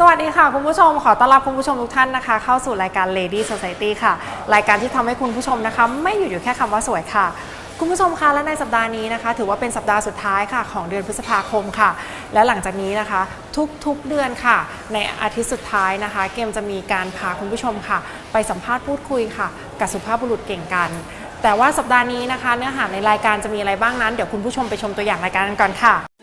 สวัสดีค่ะ คุณผู้ชมขอต้อนรับคุณผู้ชมทุกท่านนะคะ เข้าสู่รายการ Lady Society ค่ะ รายการที่ทำให้คุณผู้ชมนะคะ ไม่หยุดอยู่แค่คำว่าสวยค่ะ คุณผู้ชมคะและในสัปดาห์นี้นะคะ ถือว่าเป็นสัปดาห์สุดท้ายค่ะ ของเดือนพฤษภาคมค่ะ และหลังจากนี้นะคะ ทุกๆเดือนค่ะ ในอาทิตย์สุดท้ายนะคะ เกมจะมีการพาคุณผู้ชมค่ะ ไปสัมภาษณ์พูดคุยค่ะ กับสุภาพบุรุษเก่งกัน แต่ว่าสัปดาห์นี้นะคะ เนื้อหาในรายการจะมีอะไรบ้างนั้นเดี๋ยวคุณผู้ชมไปชมตัวอย่างรายการกันก่อนค่ะ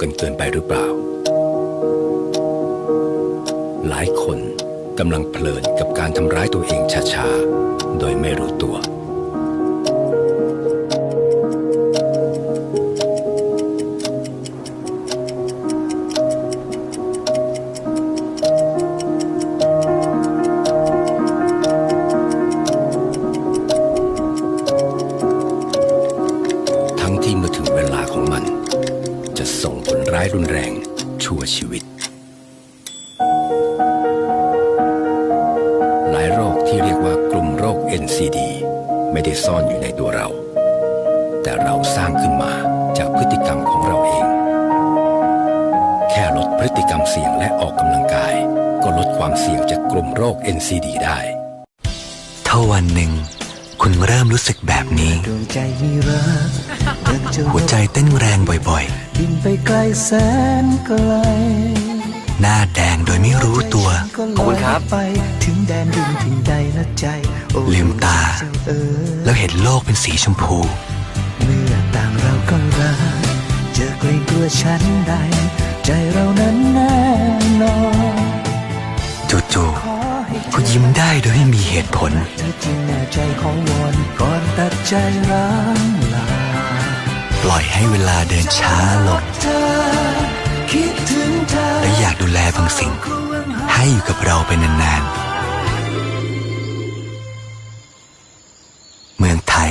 กันเกินไปหรือเปล่า หลายคนกำลังเพลินกับการทำร้ายตัวเองช้าๆ โดยไม่รู้ตัว ร้ายรุนแรง แสนไกลๆหน้าแดงโดยไม่รู้ตัว ขอบคุณครับ ไปถึงแดนดินถิ่นใดละใจโอ้ลืมตา เจ้เอ๋ยแล้วเห็นโลกเป็นสีชมพู เมื่อต่างเราก็รักเจอเกรงกลัวฉันใด ใจเรานั้นแน่นอนจู่ขอให้ๆก็ยิ้มได้โดยไม่มีเหตุผล เธอจริงแน่ใจของวอนก่อนตัดใจร้างลา ปล่อยให้เวลาเดินช้าลงเธอคิดถึงเธอและอยากดูแลบางสิ่ง ให้อยู่กับเราไปนานๆ เมืองไทย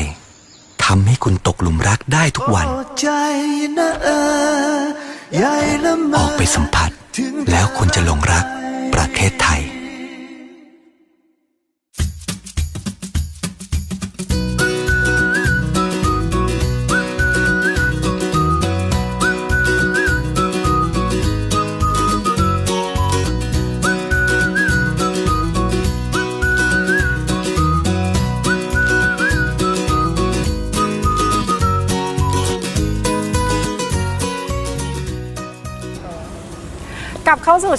ทำให้คุณตกหลุมรักได้ทุกวันโอ้ใจนะเออใหญ่ละเมออกไปสัมผัส แล้วคุณจะหลงรักประเทศไทย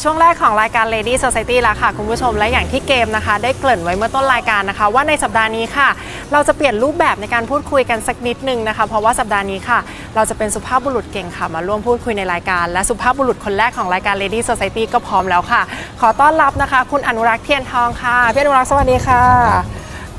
ช่วงแรกของรายการ Lady Society แล้วค่ะ คุณผู้ชมและอย่างที่เกมนะคะ ได้เกริ่นไว้เมื่อต้นรายการนะคะ ว่าในสัปดาห์นี้ค่ะ เราจะเปลี่ยนรูปแบบในการพูดคุยกันสักนิดนึงนะคะ เพราะว่าสัปดาห์นี้ค่ะ เราจะเป็นสุภาพบุรุษเก่งค่ะ มาร่วมพูดคุยในรายการ และสุภาพบุรุษคนแรกของรายการ Lady Society ก็พร้อมแล้วค่ะ ขอต้อนรับนะคะ คุณอนุรักษ์เทียนทองค่ะพี่อนุรักษ์สวัสดีค่ะ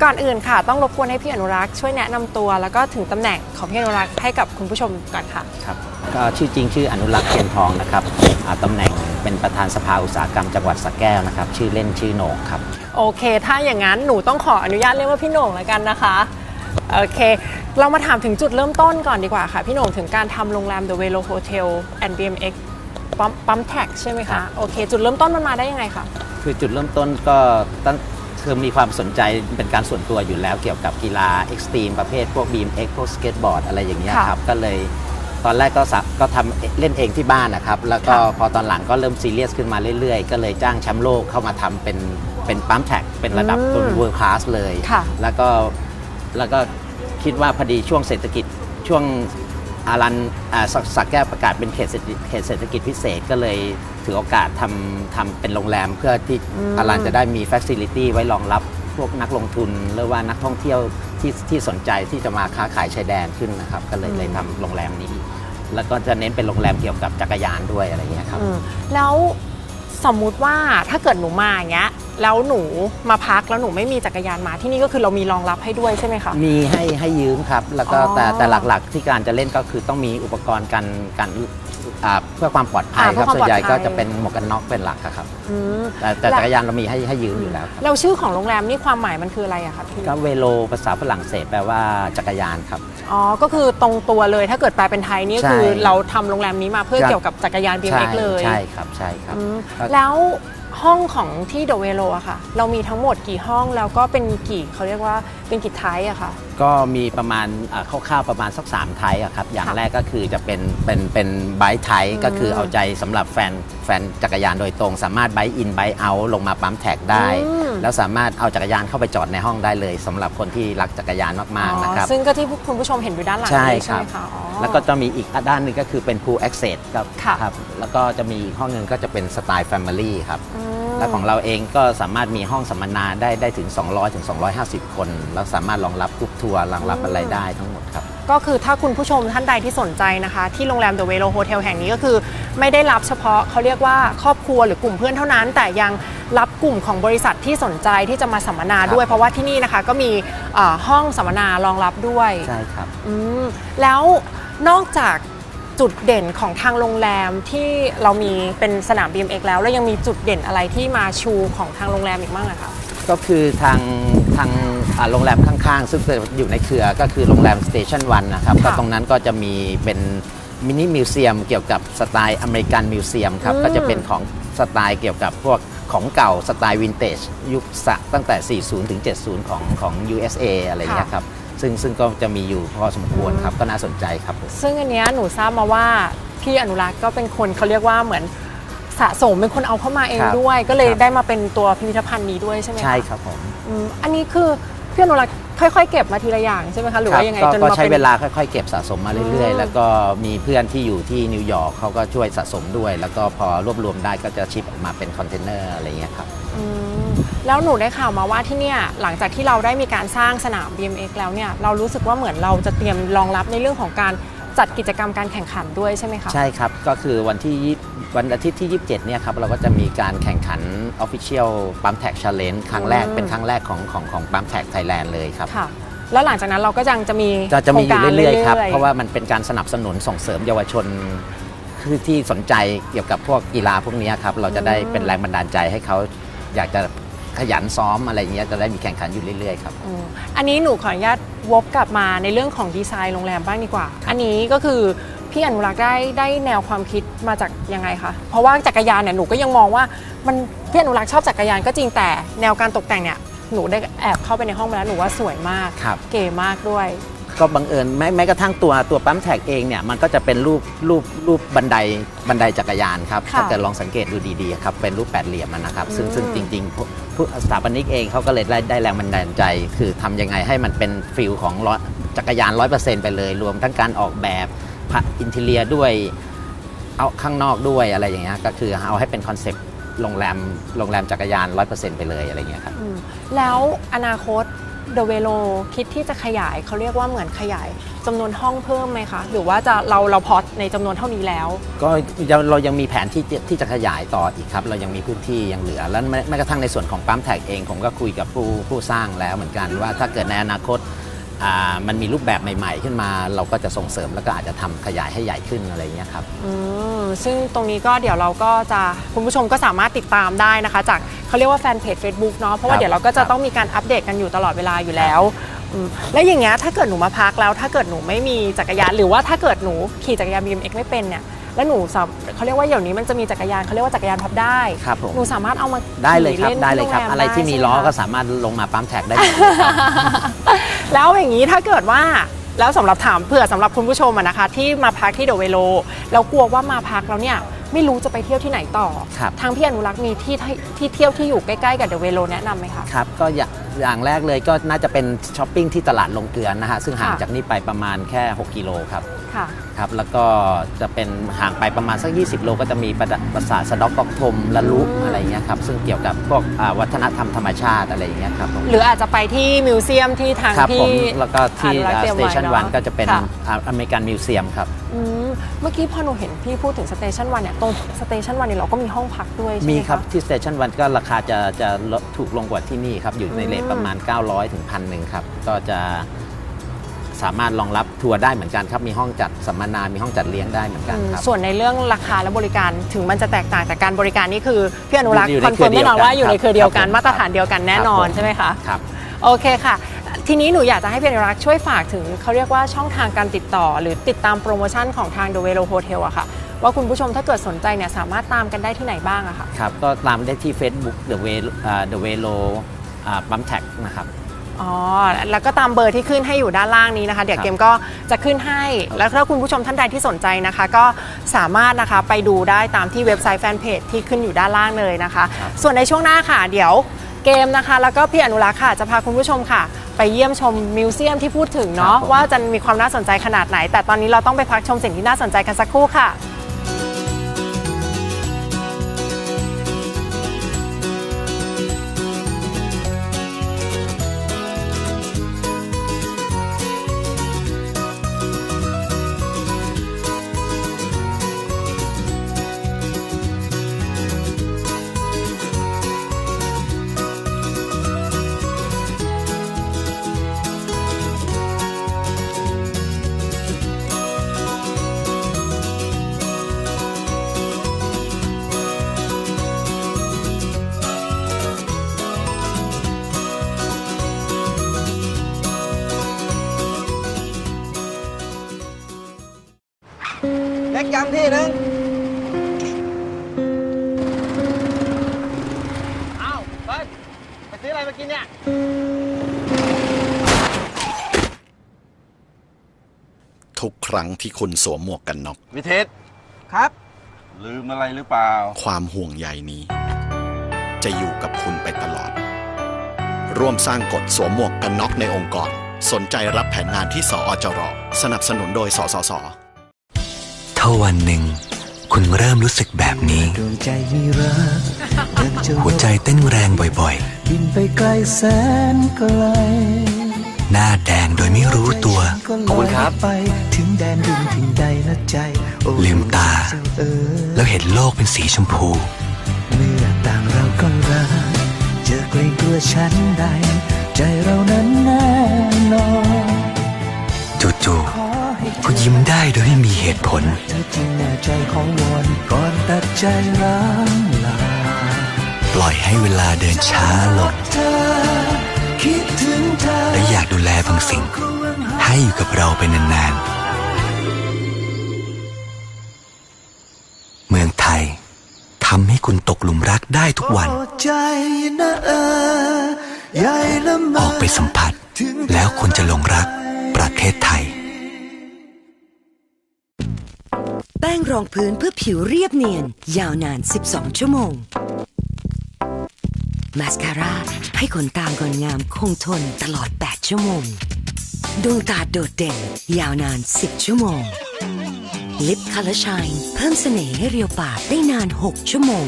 ก่อนอื่นค่ะ ต้องรบกวนให้พี่อนุรักษ์ช่วยแนะนำตัว แล้วก็ถึงตำแหน่งของพี่อนุรักษ์ให้กับคุณผู้ชมก่อนค่ะ ครับก็ชื่อจริงชื่ออนุรักษ์เทียนทองนะครับอ่าตำแหน่ง เป็นประธานสภาอุตสาหกรรมจังหวัดสระแก้วนะครับ ชื่อเล่นชื่อโหนงครับ โอเค ถ้าอย่างนั้นหนูต้องขออนุญาตเรียกว่าพี่โหน่งแล้วกันนะคะ โอเค เรามาถามถึงจุดเริ่มต้นก่อนดีกว่าค่ะ พี่โหน่งถึงการทำโรงแรม The Velo Hotel and BMX ปั๊มปั๊มแท็กใช่ไหมครัคะ บ โอเค จุดเริ่มต้นมันมาได้ยังไงคะ คือจุดเริ่มต้นก็ตั้งคือมีความสนใจเป็นการส่วนตัวอยู่แล้วเกี่ยวกับกีฬาเอ็กซ์ตรีมประเภทพวก BMX พวกสเก็ตบอร์ดอะไรอย่างเงี้ยค่ะ ครับ ก็เลย ตอนแรกก็สะก็ทำเล่นเองที่บ้านนะครับ แล้วก็ค่ะพอตอนหลังก็เริ่มซีเรียสขึ้นมาเรื่อยๆ ก็เลยจ้างแชมป์โลกเข้ามาทำเป็นเป็นปั๊มแท็กเป็นระดับอืมตัวเวิร์คลาสเลย ค่ะ แล้วก็แล้วก็คิดว่าพอดีช่วงเศรษฐกิจช่วงอารันอ่าสสักแก้วประกาศเป็นเขตเศรษฐกิจเขตเศรษฐกิจพิเศษก็เลยถือโอกาสทำทำเป็นโรงแรมเพื่อที่อืมอารันจะได้มีฟ a ซิลิตี้ไว้รองรับพวกนักลงทุน หรือว่านักท่องเที่ยวที่ที่สนใจที่จะมาค้าขายชายแดนขึ้นนะครับ ก็เลยอืมเลยทำโรงแรมนี้ แล้วก็จะเน้นเป็นโรงแรมเกี่ยวกับจักรยานด้วยอะไรอย่างเงี้ยครับ อืมแล้วสมมุติว่าถ้าเกิดหนูมาอย่างเงี้ยแล้วหนูมาพักแล้วหนูไม่มีจักรยานมาที่นี่ก็คือเรามีรองรับให้ด้วยใช่ไหมคะ มีให้ให้ยืมครับ แล้วก็อ๋อแต่แต่หลักๆที่การจะเล่นก็คือต้องมีอุปกรณ์การการอ่าเพื่อความปลอดภัยอ่าเพื่คอรับความส่วนใหญ่ปลอดภัก็ย จะเป็นหมวกกันน็อกเป็นหลักอะครับ อืม แต่แต่แล้วจักรยานเรามีให้ให้ยืมอยู่แล้วครับแล้วชื่อของโรงแรมนี่ความหมายมันคืออะไรอะคะพี่ก็เวโลภาษาฝรั่งเศสแปลว่าจักรยานครับ อ๋อ ก็คือตรงตัวเลยถ้าเกิดแปลเป็นไทยนี่ใช่ คือเราทำโรงแรมนี้มาเพื่อครับเกี่ยวกับจักรยาน ใช่ BMX เลยใช่ครับใช่ครับ อืมก็แล้วห้องของที่เดอะเวโลอะค่ะ เรามีทั้งหมดกี่ห้องแล้วก็เป็นกี่เขาเรียกว่า เป็นกี่ไทป์อะค่ะก็มีประมาณอ่าคร่าวๆประมาณสัก3ไทป์อะครับ อย่างค่ะแรกก็คือจะเป็นเป็นเป็นไบค์ไทป์อืมก็คือเอาใจสำหรับแฟนแฟนจักรยานโดยตรง สามารถไบค์อินไบค์เอาลงมาปั๊มแท็กได้ อืม แล้วสามารถเอาจักรยานเข้าไปจอดในห้องได้เลยสำหรับคนที่รักจักรยานมากๆนะครับ ซึ่งก็ที่คุณผู้ชมเห็นอยู่ด้านหลังใช่นี้ครัไหบ มคะอ๋อ แล้วก็จะมีอีกด้านหนึงก็คือเป็น pool access ครับค่ะ ครับ แล้วก็จะมีอีกห้องหนึ่งก็จะเป็นสไตล์ family ครับ อืม และของเราเองก็สามารถมีห้องสัมมนาได้ได้ถึง 200ถึง250 คน แล้วสามารถรองรับกรุ๊ปทัวร์รองรับอะไรได้ทั้งหมดครับ ก็คือถ้าคุณผู้ชมท่านใดที่สนใจนะคะ ที่โรงแรม The Velo Hotel แห่งนี้ก็คือ ไม่ได้รับเฉพาะเขาเรียกว่าครอบครัวหรือกลุ่มเพื่อนเท่านั้น แต่ยังรับกลุ่มของบริษัทที่สนใจที่จะมาสัมมนาด้วยครับเพราะว่าที่นี่นะคะก็มีเอ่อห้องสัมมนารองรับด้วยใช่ครับอืมแล้วนอกจาก จุดเด่นของทางโรงแรมที่เรามีเป็นสนาม BMX แล้ว แล้วยังมีจุดเด่นอะไรที่มาชูของทางโรงแรมอีกบ้างอะคะก็คือทางทางอ่าโรงแรมข้างๆ ซึ่งอยู่ในเครือก็คือโรงแรมสเตชันวันนะครับค่ะก็ตรงนั้นก็จะมีเป็นมินิมิวเซียมเกี่ยวกับสไตล์อเมริกันมิวเซียมครับอืมก็จะเป็นของสไตล์เกี่ยวกับพวกของเก่าสไตล์วินเทจยุคสะตั้งแต่ 40 ถึง 70 ของของ USA อะไรอย่างเงี้ยครับ ซึ่งซึ่งก็จะมีอยู่พอสมควรครับก็น่าสนใจครับผม ซึ่งอันเนี้ยหนูทราบมาว่าพี่อนุรักษ์ก็เป็นคนเขาเรียกว่าเหมือนสะสมเป็นคนเอาเข้ามาเองครับด้วย ก็เลยครับ ได้มาเป็นตัวพิพิธภัณฑ์นี้ด้วยใช่ไหมะใช่ครับผม อืมอันนี้คือพี่อนุรักษ์ ค่อยๆ เก็บมาทีละอย่างใช่ไหมคะหรือว่ายังไงก็จนก็มาใช้เป็นเวลาค่อยๆ เก็บสะสมมาเรื่อยอืมๆแล้วก็มีเพื่อนที่อยู่ที่นิวยอร์กเขาก็ช่วยสะสมด้วย แล้วก็พอรวบรวมได้ก็จะชิปออกมาเป็นคอนเทนเนอร์อะไรอย่างเงี้ยครับ อืมแล้วหนูได้ข่าวมาว่าที่เนี่ยหลังจากที่เราได้มีการสร้างสนาม BMX แล้วเนี่ยเรารู้สึกว่าเหมือนเราจะเตรียมรองรับในเรื่องของการจัดกิจกรรมการแข่งขันด้วยใช่ไหมคะ ใช่ครับ ก็คือวันที่20 วันอาทิตย์ที่ 27 เนี่ยครับ เราก็จะมีการแข่งขัน Official Pump Tag Challenge ครั้งแรกอืมเป็นครั้งแรกของของของ Pump Tag Thailand เลยครับ ค่ะ แล้วหลังจากนั้นเราก็ยังจะมีจะจะมีอยู่โคงกาเรื่อยๆครับๆเพราะว่ามันเป็นการสนับสนุนส่งเสริมเยาวชนคือที่สนใจเกี่ยวกับพวกกีฬาพวกเนี้ยครับ เราจะได้เป็นแรงบันดาลใจให้เขาอยากจะขยันซ้อมอะไรอย่างเงี้ยจะได้มีแข่งขันอยู่เรื่อยๆครับอืมอันนี้หนูขออนุญาตวกกลับมาในเรื่องของดีไซน์โรงแรมบ้างดีกว่า อันนี้ก็คือ พี่อนุรักษ์ได้ได้แนวความคิดมาจากยังไงคะเพราะว่าจักรยานเนี่ยหนูก็ยังมองว่ามันพี่อนุรักษ์ชอบจักรยานก็จริงแต่แนวการตกแต่งเนี่ยหนูได้แอบเข้าไปในห้องมาแล้วหนูว่าสวยมาก ครับ เก๋มากด้วย ก็บังเอิญแม้แม้กระทั่งตัวตัวปั๊มแท็กเองเนี่ยมันก็จะเป็นรูปรูปรูปบันไดบันไดจักรยานครับค่ะถ้าเกิดลองสังเกตดูดีๆครับเป็นรูปแปดเหลี่ยมอะนะครับ ซึ่งอืม ซึ่งจริงๆผู้ผู้สถาปนิกเองเขาก็เลยได้ได้แรงบันดาลใจ คือทำยังไงให้มันเป็นฟิลของร้อยจักรยาน100%ไปเลย รวมทั้งการออกแบบ อินเทเลียด้วยเอาข้างนอกด้วยอะไรอย่างเงี้ยก็คือเอาให้เป็นคอนเซปต์โรงแรมโรงแรมจักรยาน 100%ไปเลยอะไรอย่างเงี้ยครับอืมแล้วอนาคตเดอะเวโลคิดที่จะขยายเขาเรียกว่าเหมือนขยายจำนวนห้องเพิ่มไหมคะ หรือว่าจะเราเราพอในจำนวนเท่านี้แล้ว ก็ยังเรายังมีแผนที่จะที่จะขยายต่ออีกครับ เรายังมีพื้นที่ยังเหลือ แล้วแม้แม้กระทั่งในส่วนของปั๊มแท็กเอง ผมก็คุยกับผู้ผู้สร้างแล้วเหมือนกันว่าถ้าเกิดในอนาคตอ่า มันมีรูปแบบใหม่ ๆ ขึ้นมา เราก็จะส่งเสริมแล้วก็อาจจะทำขยายให้ใหญ่ขึ้นอะไรอย่างเงี้ยครับอืมซึ่งตรงนี้ก็เดี๋ยวเราก็จะคุณผู้ชมก็สามารถติดตามได้นะคะ จากเขาเรียกว่าแฟนเพจ Facebook เนาะเพราะว่าครับเดี๋ยวเราก็คจะรับต้องมีการอัปเดตกันอยู่ตลอดเวลาอยู่แล้วอืมแล้วอย่างเงี้ยถ้าเกิดหนูมาพักแล้ว ถ้าเกิดหนูไม่มีจักรยาน หรือว่าถ้าเกิดหนูขี่จักรยาน BMX ไม่เป็นเนี่ย แล้วหนูสามเขาเรียกว่าเดี๋ยวนี้มันจะมีจักรยานเขาเรียกว่าจักรยานพับได้ครับผมหนูสามารถเอามาได้เลยครับขี่นได้เลยครับที่โงแมอะไรที่มีด้ล้อใช่ไหก็คะสามารถลงมาปั๊มแท็กได้หมดเลยครับแล้วอย่างนี้ถ้าเกิดว่าแล้วสำหรับถามเผื่อสำหรับคุณผู้ชมอะนะคะ ที่มาพักที่เดอะเวโลแล้วกลัวว่ามาพักแล้วเนี่ยไม่รู้จะไปเที่ยวที่ไหนต่อครับทางพี่อนุรักษ์มีที่ที่ที่เที่ยวที่อยู่ใกล้ๆกับเดอะเวโลแนะนำไหมคะครับก็อย่างอย่างแรกเลยก็น่าจะเป็นช้อปปิ้งที่ตลาดลงเกลือนะฮะซึ่งห่างค่ะจากนี่ไปประมาณแค่ 6 กิโลครับค่ะครับแล้วก็จะเป็นห่างไปประมาณสัก 20 โลก็จะมีประดปราสาทสะเดอกกอกทมละลุอืมอะไรอย่างเงี้ยครับซึ่งเกี่ยวกับพวกอ่าวัฒนธรรมธรรมชาติอะไรอย่างเงี้ยครับผมหรืออาจจะไปที่มิวเซียมที่ทางครับผที่มแล้วก็ที่อนุรักษ์เตรียมสเตไว้ชันเนอะวันก็จะเป็นค่ะอ่าอเมริกันมิวเซียมครับ อืมเมื่อกี้พอหนูเห็นพี่พูดถึงสเตชันวันเนี่ยตรงสเตชันวันเนี่ยเราก็มีห้องพักด้วยใช่ไหมมีคะ ครับที่สเตชันวันก็ราคาจะจะลดถูกลงกว่าที่นี่ครับ อยู่ในเลทอืมประมาณ 900 ถึงพันหนึ่งครับ ก็จะ สามารถรองรับทัวร์ได้เหมือนกันครับ มีห้องจัดสัมมนา มีห้องจัดเลี้ยงได้เหมือนกันอืมครับ ส่วนในเรื่องราคาและบริการถึงมันจะแตกต่างแต่การบริการนี่คือพี่อนุรักษ์อยู่คในอนเฟิร์มเครือแน่นอนว่าอยู่ในเครือเดียวกันครับผมมาตรฐานเดียวกันแน่นอนครับผมใช่ไหมคะครับโอเคค่ะ ทีนี้หนูอยากจะให้พี่อนุรักษ์ช่วยฝากถึงเขาเรียกว่าช่องทางการติดต่อ หรือติดตามโปรโมชั่นของทาง The Velo Hotel อะค่ะว่าคุณผู้ชมถ้าเกิดสนใจเนี่ยสามารถตามกันได้ที่ไหนบ้างอะค่ะครับก็ตามได้ที่ Facebook The Way อ่า The Velo อ่าปั๊มแท็กนะครับ อ๋อ แล้วก็ตามเบอร์ที่ขึ้นให้อยู่ด้านล่างนี้นะคะ เดี๋ยวครับเกมก็จะขึ้นให้ แล้วถ้าคุณผู้ชมท่านใดที่สนใจนะคะ ก็สามารถนะคะไปดูได้ตามที่เว็บไซต์แฟนเพจที่ขึ้นอยู่ด้านล่างเลยนะคะ ส่วนในช่วงหน้าค่ะ เดี๋ยวเกมนะคะ แล้วก็พี่อนุรักษ์ค่ะ จะพาคุณผู้ชมค่ะ ไปเยี่ยมชมมิวเซียมที่พูดถึงเนาะครับผมว่าจะมีความน่าสนใจขนาดไหน แต่ตอนนี้เราต้องไปพักชมสิ่งที่น่าสนใจกันสักครู่ค่ะ ที่หนึ่งอ้าวเฮ้ยไปซื้ออะไรมากินเนี่ยทุกครั้งที่คุณสวมหมวกกันน็อก วิเทศครับ ลืมอะไรหรือเปล่า ความห่วงใยนี้ จะอยู่กับคุณไปตลอด ร่วมสร้างกฎสวมหมวกกันน็อกในองค์กร สนใจรับแผนงานที่สอจร สนับสนุนโดยสสส ถ้าวันหนึ่ง คุณเริ่มรู้สึกแบบนี้ดวงใจมีรักอยากจะหัวใจเต้นแรงบ่อยบินไปไกลแสนไกลๆหน้าแดงโดยไม่รู้ตัว ขอบคุณครับไปถึงแดนดินถึงใดละใจโอ้ลืมตาเจ้เอ๋ยแล้วเห็นโลกเป็นสีชมพูเมื่อต่างเราก็รักจะเกรงกลัวฉันใด ใจเรานั้นแน่นอนจู่ขอให้ๆ ก็ยิ้มได้โดยไม่มีเหตุผลเธอจริงแน่ใจของวอนก่อนตัดใจร้างลาปล่อยให้เวลาเดินช้าลงเธอคิดถึงเธอและอยากดูแลบางสิ่ง ให้อยู่กับเราไปนานๆ เมืองไทยทำให้คุณตกหลุมรักได้ทุกวันโอ้ใจนะเออใหญ่ละเมออกไปสัมผัส แล้วคุณจะหลงรักประเทศไทย แป้งรองพื้นเพื่อผิวเรียบเนียน ยาวนาน 12 ชั่วโมง มาสคาร่าให้ขนตางอนงามคงทนตลอด 8 ชั่วโมง ดวงตาโดดเด่น ยาวนาน 10 ชั่วโมง ลิปคัลเลอร์ชายเพิ่มเสน่ห์ให้เรียวปากได้นาน 6 ชั่วโมง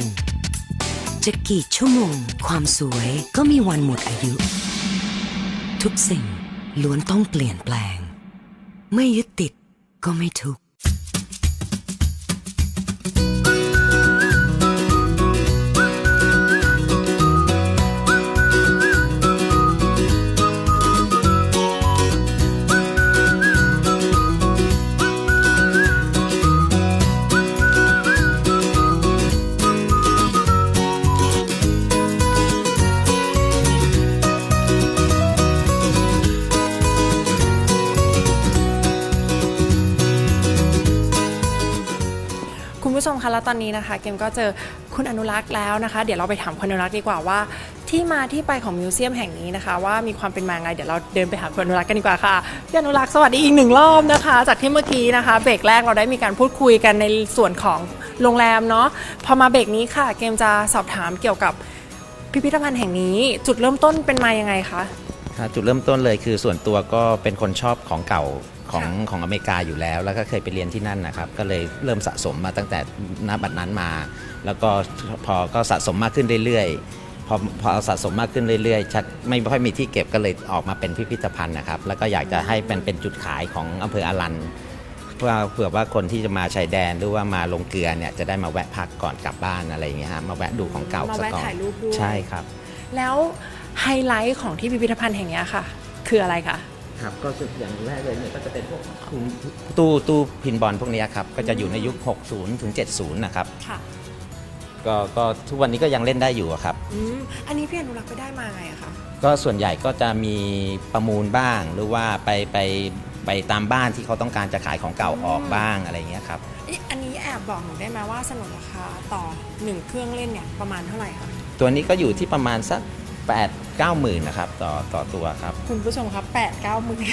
จะกี่ชั่วโมง ความสวยก็มีวันหมดอายุ ทุกสิ่งล้วนต้องเปลี่ยนแปลง ไม่ยึดติดก็ไม่ทุก นนี้นะคะ เกมก็เจอคุณอนุรักษ์แล้วนะคะ เดี๋ยวเราไปถามคุณอนุรักษ์ดีกว่าว่า ที่มาที่ไปของมิวเซียมแห่งนี้นะคะ ว่ามีความเป็นมาไง เดี๋ยวเราเดินไปหาคุณอนุรักษ์กันดีกว่าค่ะพี่อนุรักษ์สวัสดีอีกหนึ่งรอบนะคะ จากที่เมื่อกี้นะคะเบรกแรกเราได้มีการพูดคุยกันในส่วนของโรงแรมเนาะพอมาเบรกนี้ค่ะ เกมจะสอบถามเกี่ยวกับพิพิธภัณฑ์แห่งนี้ จุดเริ่มต้นเป็นมายังไงคะ จุดเริ่มต้นเลยคือส่วนตัวก็เป็นคนชอบของเก่าของค่ะของอเมริกาอยู่แล้ว แล้วก็เคยไปเรียนที่นั่นนะครับ ก็เลยเริ่มสะสมมาตั้งแต่ณบัดนั้นมา แล้วก็พอก็สะสมมากขึ้นเรื่อยๆ พอพอสะสมมากขึ้นเรื่อยๆชักไม่ค่อยมีที่เก็บก็เลยออกมาเป็นพิพิธภัณฑ์นะครับ แล้วก็อยากจะให้เป็นเป็นจุดขายของอำเภออารันเพื่อเผื่อว่าคนที่จะมาชายแดนหรือว่ามาลงเกลือเนี่ยจะได้มาแวะพักก่อนกลับบ้านอะไรอย่างเงี้ยฮะมาแวะดูของเก่ามาสักแวะก่อนถ่ายรูปด้วยใช่ครับ แล้ว ไฮไลท์ของที่พิพิธภัณฑ์แห่งเนี้ยค่ะ คืออะไรคะครับก็อย่างแรกเลยเนี่ยก็จะเป็นพวกตู้ตู้พินบอลพวกเนี้ยครับก็จะอยู่ในยุค 60 ถึง 70 นะครับค่ะก็ก็ทุกวันนี้ก็ยังเล่นได้อยู่อะครับ อืมอันนี้พี่อนุรักษ์ไปได้มาไงอะคะก็ส่วนใหญ่ก็จะมีประมูลบ้าง หรือว่าไปไปไปตามบ้านที่เขาต้องการจะขายของเก่าออกบ้างอะไรอย่างเงี้ยครับ เอ๊ะอันนี้แอบบอกหนูได้ไหมว่าสนุนราคาต่อหนึ่งเครื่องเล่นเนี่ยประมาณเท่าไหร่คะตัวนี้ก็อยู่ที่ประมาณสัก 8 9หมื่นนะครับต่อต่อตัวครับ คุณผู้ชมครับแปดเก้าหมื่น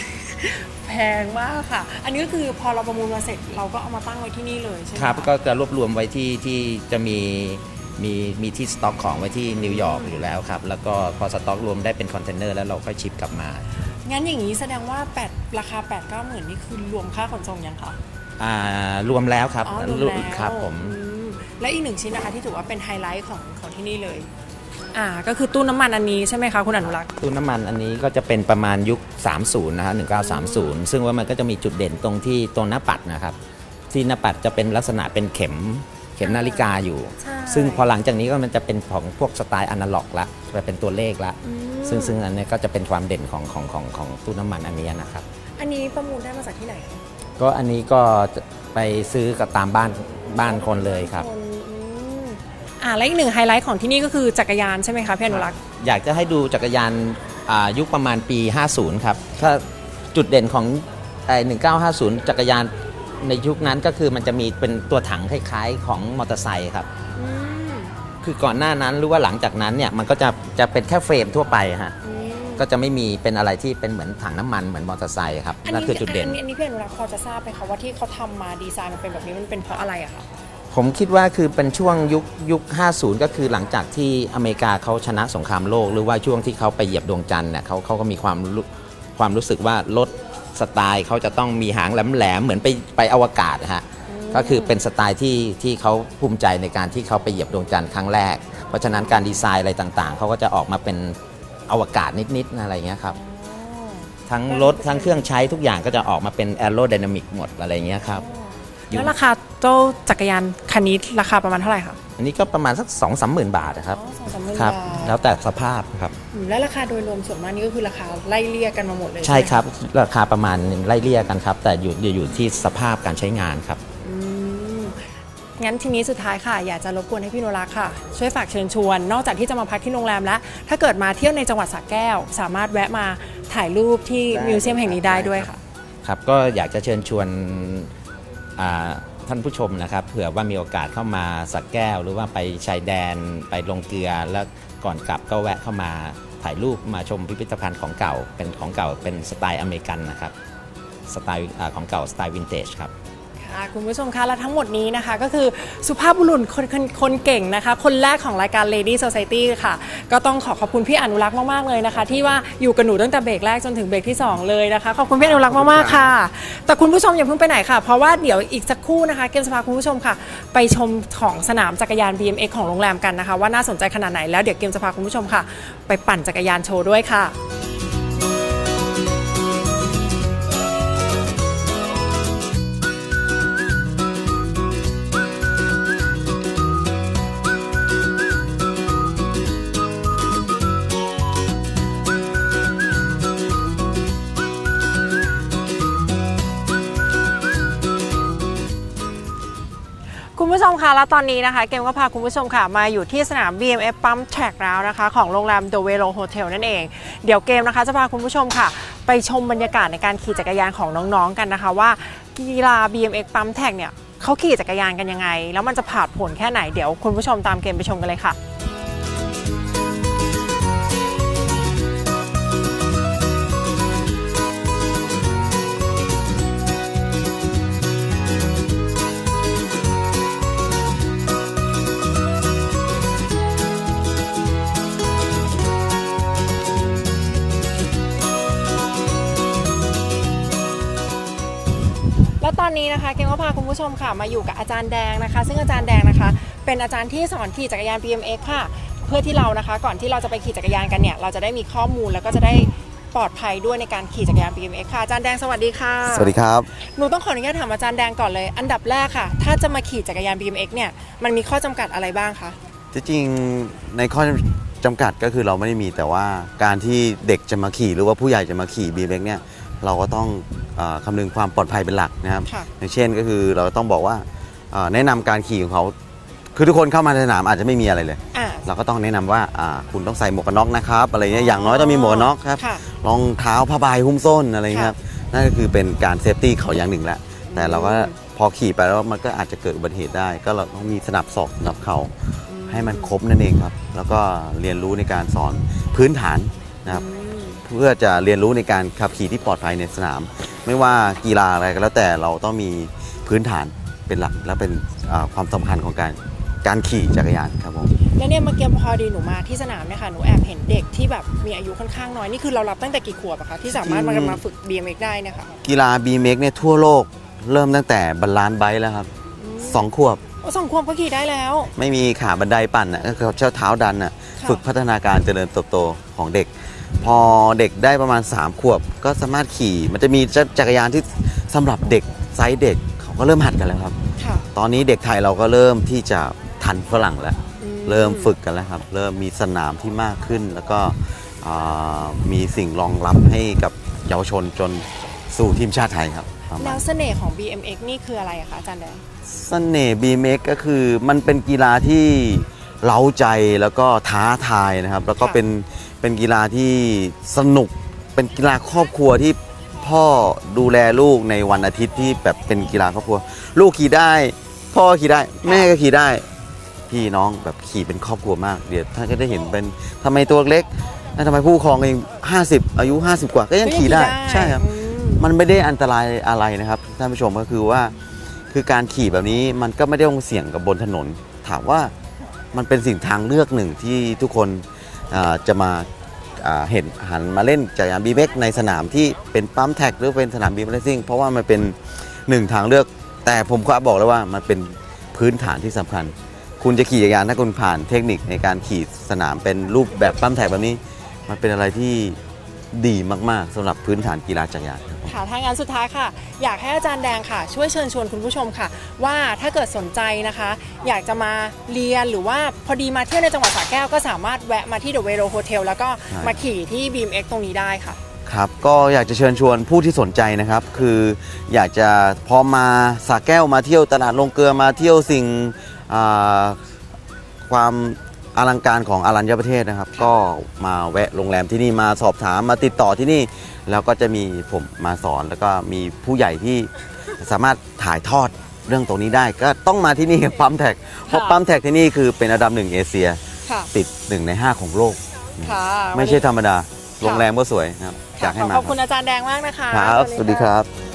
แพงมากค่ะ อันนี้ก็คือพอเราประมูลมาเสร็จเราก็เอามาตั้งไว้ที่นี่เลยใช่ไหมครับะก็จะรวบรวมไว้ที่ที่จะมีมีมีที่สต็อกของไว้ที่นิวยอร์กอยู่แล้วครับ แล้วก็พอสต็อกรวมได้เป็นคอนเทนเนอร์แล้วเราค่อยชิปกลับมา งั้นอย่างนี้แสดงว่า 8 ราคา 8 9หมื่นนี่คือรวมค่าขนส่งยังคะอ่ารวมแล้วครับอ๋อรวมแล้วครับผมอืมและอีกหนึ่งชิ้นนะคะที่ถือว่าเป็นไฮไลท์ของของที่นี่เลย อ่าก็คือตู้น้ำมันอันนี้ใช่ไหมคะคุณอนุรักษ์ ตู้น้ำมันอันนี้ก็จะเป็นประมาณยุค 30 นะฮะ1930 ซึ่งว่ามันก็จะมีจุดเด่นตรงที่ตรงหน้าปัดนะครับ ที่หน้าปัดจะเป็นลักษณะเป็นเข็มเข็มนาฬิกาอยู่ ใช่ ซึ่งพอหลังจากนี้ก็มันจะเป็นของพวกสไตล์อนาล็อกละจะเป็นตัวเลขละอืมซึ่งซึ่งอันนี้ก็จะเป็นความเด่นของของของของตู้น้ำมันอันนี้นะครับ อันนี้ประมูลได้มาจากที่ไหนคะก็อันนี้ก็จะไปซื้อกับตามบ้านบ้านคนเลยครับนอืม อ่าและอีกหนึ่งไฮไลท์ของที่นี่ก็คือจักรยานใช่ไหมคะพี่อนุรักษ์ อยากจะให้ดูจักรยานอ่ายุคประมาณปี 50 ครับ ถ้าจุดเด่นของไอ้1950 จักรยานในยุคนั้นก็คือมันจะมีเป็นตัวถังคล้ายๆ ของมอเตอร์ไซค์ครับอืมคือก่อนหน้านั้นหรือว่าหลังจากนั้นเนี่ยมันก็จะจะเป็นแค่เฟรมทั่วไปฮะอืมก็จะไม่มีเป็นอะไรที่เป็นเหมือนถังน้ำมันเหมือนมอเตอร์ไซค์ครับอันนั่นนี้คือจุดเด่นอัอันนี้พี่อนุรักษ์พอจะทราบไหมคะว่าที่เขาทำมาดีไซน์มันเป็นแบบนี้มันเป็นเพราะอะไรอะคะ ผมคิดว่าคือเป็นช่วงยุคยุค 50 ก็คือหลังจากที่อเมริกาเขาชนะสงครามโลก หรือว่าช่วงที่เขาไปเหยียบดวงจันทร์เนี่ยเขาเขาก็มีความรู้ความรู้สึกว่ารถสไตล์เขาจะต้องมีหางแหลมๆเหมือนไปไปอวกาศนะฮะก็คือเป็นสไตล์ที่ที่เขาภูมิใจในการที่เขาไปเหยียบดวงจันทร์ครั้งแรก เพราะฉะนั้นการดีไซน์อะไรต่างๆ เขาก็จะออกมาเป็นอวกาศนิดๆอะไรอย่างเงี้ยครับทั้งรถทั้งเครื่องใช้ทุกอย่างก็จะออกมาเป็นแอโร d y นามิกหมดอะไรอย่างเงี้ยครับอยู่ แล้วราคาเจ้าจักรยานคันนี้ราคาประมาณเท่าไหร่คะอันนี้ก็ประมาณสัก2องสามหมื่นบาทนะครับอ๋อสองสามหมื่นครับ บาทแล้วแต่สภาพครับ อืมและราคาโดยรวมส่วนมากนี่ก็คือราคาไล่เลี่ยกันมาหมดเลยใช่ไหมะครับ ราคาประมาณไล่เลี่ยกันครับ แต่อยู่อยู่อยู่ที่สภาพการใช้งานครับ อืมงั้นทีนี้สุดท้ายค่ะ อยากจะรบกวนให้พี่อนุรักษ์ค่ะ ช่วยฝากเชิญชวน นอกจากที่จะมาพักที่โรงแรมแล้ว ถ้าเกิดมาเที่ยวในจังหวัดสระแก้ว สามารถแวะมาถ่ายรูปที่ได้มิวเซียมแห่งนี้ได้ด้วยค่ะ ครับก็อยากจะเชิญชวนอ่า ท่านผู้ชมนะครับเผื่อว่ามีโอกาสเข้ามาสักแก้ว หรือว่าไปชายแดนไปลงเกลือ แล้วก่อนกลับก็แวะเข้ามาถ่ายรูปมาชมพิพิธภัณฑ์ของเก่าเป็นของเก่าเป็นสไตล์อเมริกันนะครับสไตล์ของเก่าสไตล์วินเทจครับ ค่ะคุณผู้ชมคะและทั้งหมดนี้นะคะ ก็คือสุภาพบุรุษคนคนคนเก่งนะคะ คนแรกของรายการ Lady Society ค่ะ ก็ต้องขอขอบคุณพี่อนุรักษ์มาก ๆ เลยนะคะ ที่ว่าอยู่กับหนูตั้งแต่เบรกแรกจนถึงเบรกที่ 2 เลยนะคะ ขอบคุณพี่อนุรักษ์มาก ๆ ค่ะ แต่คุณผู้ชมอย่าเพิ่งไปไหนค่ะ เพราะว่าเดี๋ยวอีกสักครู่นะคะ เกมสภาคุณผู้ชมค่ะ ไปชมของสนามจักรยาน BMX ของโรงแรมกันนะคะ ว่าน่าสนใจขนาดไหนแล้วเดี๋ยวเกมจะพาคุณผู้ชมค่ะ ไปปั่นจักรยานโชว์ด้วยค่ะ มคะแล้วตอนนี้นะคะเกมก็พาคุณผู้ชมค่ะมาอยู่ที่สนาม BMF ปั๊มแทร็กแล้วนะคะ ของโรงแรม The w e l o Hotel นั่นเอง เดี๋ยวเกมนะคะจะพาคุณผู้ชมค่ะ ไปชมบรรยากาศในการขี่จักรยานของน้องๆกันนะคะ ว่ากีฬา BMX ปั๊มแท็กเนี่ยเขาขี่จักรยานกันยังไง แล้วมันจะผ่าดผลแค่ไหนเดี๋ยวคุณผู้ชมตามเกมไปชมกันเลยค่ะ วตอนนี้นะคะเกมก็พาคุณผู้ชมค่ะมาอยู่กับอาจารย์แดงนะคะ ซึ่งอาจารย์แดงนะคะ เป็นอาจารย์ที่สอนขี่จักรยาน BMX ค่ะ เพื่อที่เรานะคะ ก่อนที่เราจะไปขี่จักรยานกันเนี่ยเราจะได้มีข้อมูลแล้วก็จะได้ปลอดภัยด้วยในการขี่จักรยาน BMX ค่ะอาจารย์แดงสวัสดีค่ะสวัสดีครับหนูต้องขออนุญาตถามอาจารย์แดงก่อนเลย อันดับแรกค่ะ ถ้าจะมาขี่จักรยาน BMX เนี่ยมันมีข้อจำกัดอะไรบ้างคะที่จริงในข้อจำกัดก็คือเราไม่ได้มีแต่ว่าการที่เด็กจะมาขี่หรือว่าผู้ใหญ่จะมาขี่ BMX เนี่ย เราก็ต้องเออคำนึงความปลอดภัยเป็นหลักนะครับค่ะอย่างเช่นก็คือเราต้องบอกว่าเอ่อแนะนำการขี่ของเขา คือทุกคนเข้ามาในสนามอาจจะไม่มีอะไรเลยอ่าเราก็ต้องแนะนำว่าอ่าคุณต้องใส่หมวกกันน็อกนะครับอะไรเงี้ยอย่างน้อยต้องมีหมวกกันน็อกครับค่ะรองเท้าผ้าใบหุ้มส้นอะไรเงี้ยครับนั่นก็คือเป็นการเซฟตี้เขาอย่างหนึ่งแหละแต่เราก็พอขี่ไปแล้วมันก็อาจจะเกิดอุบัติเหตุได้ ก็เราต้องมีสนับศอกสนับเข่าให้มันครบนั่นเองครับ แล้วก็เรียนรู้ในการสอนพื้นฐานนะครับ เพื่อจะเรียนรู้ในการขับขี่ที่ปลอดภัยในสนาม ไม่ว่ากีฬาอะไรก็แล้วแต่เราต้องมีพื้นฐานเป็นหลักและเป็นอ่าความสำคัญของการการขี่จักรยานครับผมแล้วเนี่ยเมื่อกี้พอดีหนูมาที่สนามเนี่ยค่ะหนูแอบเห็นเด็กที่แบบมีอายุค่อนข้างน้อย นี่คือเรารับตั้งแต่กี่ขวบอะคะที่สามารถมาอืมมาฝึก BMX ได้เนี่ยค่ะกีฬา BMX เนี่ยทั่วโลกเริ่มตั้งแต่บรรลานซ์ไบค์แล้วครับสองขวบโอ้สองขวบก็ขี่ได้แล้ว ไม่มีขาบันไดปั่นนะก็คือเช้าเท้าดันน่ะค่ะฝึกพัฒนาการเจริญเติบโตของเด็ก พอเด็กได้ประมาณ 3 ขวบก็สามารถขี่ มันจะมีจักรยานที่สำหรับเด็กไซส์เด็กเขาก็เริ่มหัดกันแล้วครับค่ะตอนนี้เด็กไทยเราก็เริ่มที่จะทันฝรั่งแล้วอืมเริ่มฝึกกันแล้วครับ เริ่มมีสนามที่มากขึ้น แล้วก็อ่ามีสิ่งรองรับให้กับเยาวชนจนสู่ทีมชาติไทยครับประมาณแล้วเสน่ห์ของ BMX นี่คืออะไรอะคะอาจารย์แดงเสน่ห์ BMX ก็คือมันเป็นกีฬาที่เล้าใจแล้วก็ท้าทายนะครับ แล้วก็ค่ะเป็น เป็นกีฬาที่สนุกเป็นกีฬาครอบครัวที่พ่อดูแลลูกในวันอาทิตย์ที่แบบเป็นกีฬาครอบครัว ลูกขี่ได้ พ่อขี่ได้ แม่ก็ขี่ได้ พี่น้องแบบขี่เป็นครอบครัวมากเดี๋ยวท่านก็ได้เห็นเป็นทำไมตัวเล็กแล้วทำไมผู้ปกครองเอง50 อายุ 50 กว่าก็ยังขี่ได้ใช่ครับอืมมันไม่ได้อันตรายอะไรนะครับท่านผู้ชมก็คือว่า คือการขี่แบบนี้มันก็ไม่ได้ต้องเสี่ยงกับบนถนน ถามว่ามันเป็นสิ่งทางเลือกหนึ่งที่ทุกคนอ่า จะมาเห็นหันมาเล่นจักรยานบีเบกในสนามที่เป็นปั๊มแท็กหรือเป็นสนามบีเบกซิ่งเพราะว่ามันเป็นหนึ่งทางเลือก แต่ผมก็บอกแล้วว่ามันเป็นพื้นฐานที่สำคัญ คุณจะขี่จักรยานถ้าคุณผ่านเทคนิคในการขี่สนามเป็นรูปแบบปั๊มแท็กแบบนี้ มันเป็นอะไรที่ ดีมากๆสำหรับพื้นฐานกีฬาจักรยานครับผมค่ะทางงานสุดท้ายค่ะ อยากให้อาจารย์แดงค่ะ ช่วยเชิญชวนคุณผู้ชมค่ะ ว่าถ้าเกิดสนใจนะคะ อยากจะมาเรียนหรือว่าพอดีมาเที่ยวในจังหวัดสระแก้วก็สามารถแวะมาที่เดอะเวโรโฮเทลแล้วก็ใช่มาขี่ที่ BMX ตรงนี้ได้ค่ะครับก็อยากจะเชิญชวนผู้ที่สนใจนะครับ คืออยากจะพอมาสาแก้วมาเที่ยวตลาดลงเกลือมาเที่ยวสิ่งอ่าความ อลังการของอารัญญประเทศนะครับ ก็มาแวะโรงแรมที่นี่มาสอบถามมาติดต่อที่นี่ แล้วก็จะมีผมมาสอนแล้วก็มีผู้ใหญ่ที่สามารถถ่ายทอดเรื่องตรงนี้ได้ ก็ต้องมาที่นี่ปั๊มแท็กเพราะค่ะปั๊มแท็กที่นี่คือเป็นอันดับหนึ่งเอเชียค่ะติดหนึ่งในห้าของโลก ค่ะไม่ใช่ธรรมดาโรงแรมก็สวยนะครับอยากให้ขอมาขอบคุณอาจารย์แดงมากนะคะ ครับสวัสดีครับ